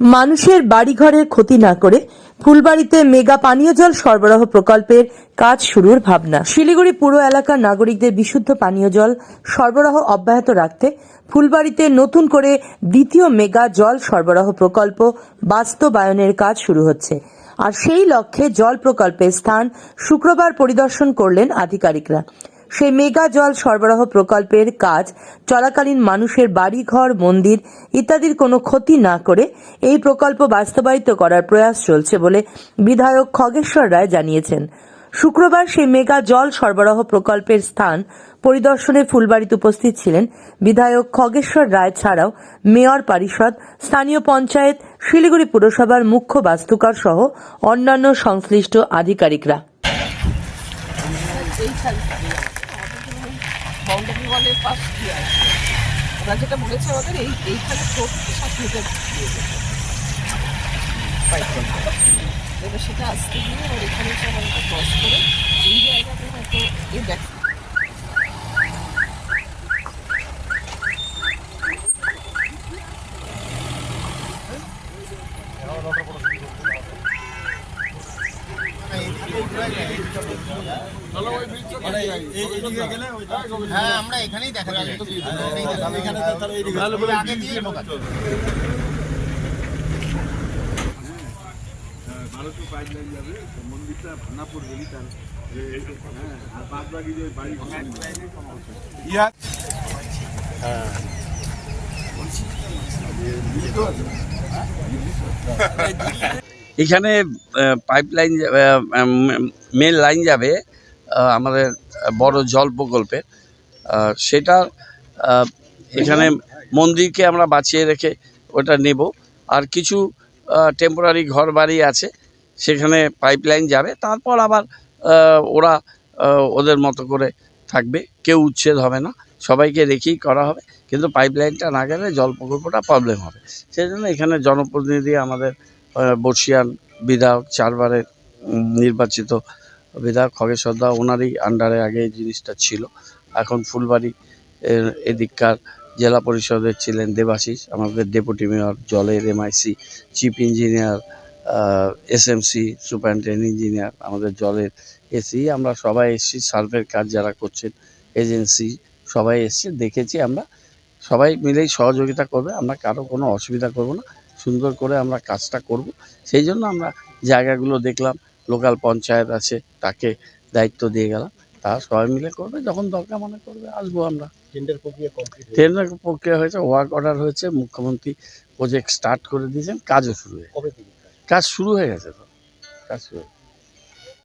মানুষের বাড়িঘরের ক্ষতি না করে ফুলবাড়িতে মেগা পানীয় জল সরবরাহ প্রকল্পের কাজ শুরুর ভাবনা। শিলিগুড়ি পুর এলাকার নাগরিকদের বিশুদ্ধ পানীয় জল সরবরাহ অব্যাহত রাখতে ফুলবাড়িতে নতুন করে দ্বিতীয় মেগা জল সরবরাহ প্রকল্প বাস্তবায়নের কাজ শুরু হচ্ছে। আর সেই লক্ষ্যে জল প্রকল্পের স্থান শুক্রবার পরিদর্শন করলেন আধিকারিকরা। সেই মেগা জল সরবরাহ প্রকল্পের কাজ চলাকালীন মানুষের বাড়িঘর মন্দির ইত্যাদির কোনো ক্ষতি না করে এই প্রকল্প বাস্তবায়িত করার প্রয়াস চলছে বলে বিধায়ক খগেশ্বর রায় জানিয়েছেন। শুক্রবার সেই মেগা জল সরবরাহ প্রকল্পের স্থান পরিদর্শনে ফুলবাড়িতে উপস্থিত ছিলেন বিধায়ক খগেশ্বর রায় ছাড়াও মেয়র পরিষদ, স্থানীয় পঞ্চায়েত, শিলিগুড়ি পুরসভার মুখ্য বাস্তুকার সহ অন্যান্য সংশ্লিষ্ট আধিকারিকরা। বাউন্ডারি ওয়ালের পাশ দিয়ে আছে ওরা যেটা বলেছে আমাদের, এই এইখানে ছোট সাত মিটার দিয়ে দেবে। এবার সেটা আসতে গিয়ে ওর এখানে এসে আমাদেরকে ক্রস করে এই জায়গাতে হয়তো এই দেখ হ্যাঁ আমরা এখানেই দেখা আগে দিয়ে ভারতীয় পাইপ লাইন যাবে মন্দিরটা ভাঙা পড়বে তার যে হ্যাঁ। আর বাদ বাকি যে বাড়ি ইয়া এখানে পাইপ লাইন মেন লাইন যাবে আমাদের বড় জল প্রকল্পে। সেটা এখানে মন্দিরকে আমরা বাঁচিয়ে রেখে ওটা নেব। আর কিছু টেম্পোরারি ঘর বাড়ি আছে, সেখানে পাইপ লাইন যাবে। তারপর আবার ওরা ওদের মতো করে থাকবে। কেউ উচ্ছেদ হবে না। সবাইকে রেখেই করা হবে। কিন্তু পাইপ লাইনটা না গেলে জল প্রকল্পটা প্রবলেম হবে। সেই জন্য এখানে জনপ্রতিনিধি আমাদের বর্ষিয়ান বিধায়ক চারবারের নির্বাচিত বিধায়ক খগেশ্বর দা ওনারই আন্ডারে আগে এই জিনিসটা ছিল। এখন ফুলবাড়ি এদিককার জেলা পরিষদের ছিলেন দেবাশিস, আমাদের ডেপুটি মেয়র জলের MIC chief engineer SMC superintendent engineer আমাদের জলের এসি আমরা সবাই এসেছি সার্ভের কাজ যারা করছেন এজেন্সি সবাই এসছে, দেখেছি আমরা। সবাই মিলেই সহযোগিতা করবে, আমরা কারও কোনো অসুবিধা করব না। সুন্দর করে আমরা কাজটা করব। সেই জন্য আমরা জায়গাগুলো দেখলাম লোকাল পঞ্চায়েত আছে তাকে দায়িত্ব দিয়ে গেলাম। তারা সবাই মিলে করবে যখন দরকার মনে করবে আসব আমরা। টেন্ডার প্রক্রিয়া কমপ্লিট প্রক্রিয়া হয়েছে ওয়ার্ক অর্ডার হয়েছে মুখ্যমন্ত্রী প্রজেক্ট স্টার্ট করে দিয়েছেন কাজও শুরু হয়ে কাজ শুরু হয়ে গেছে তো। কাজ শুরু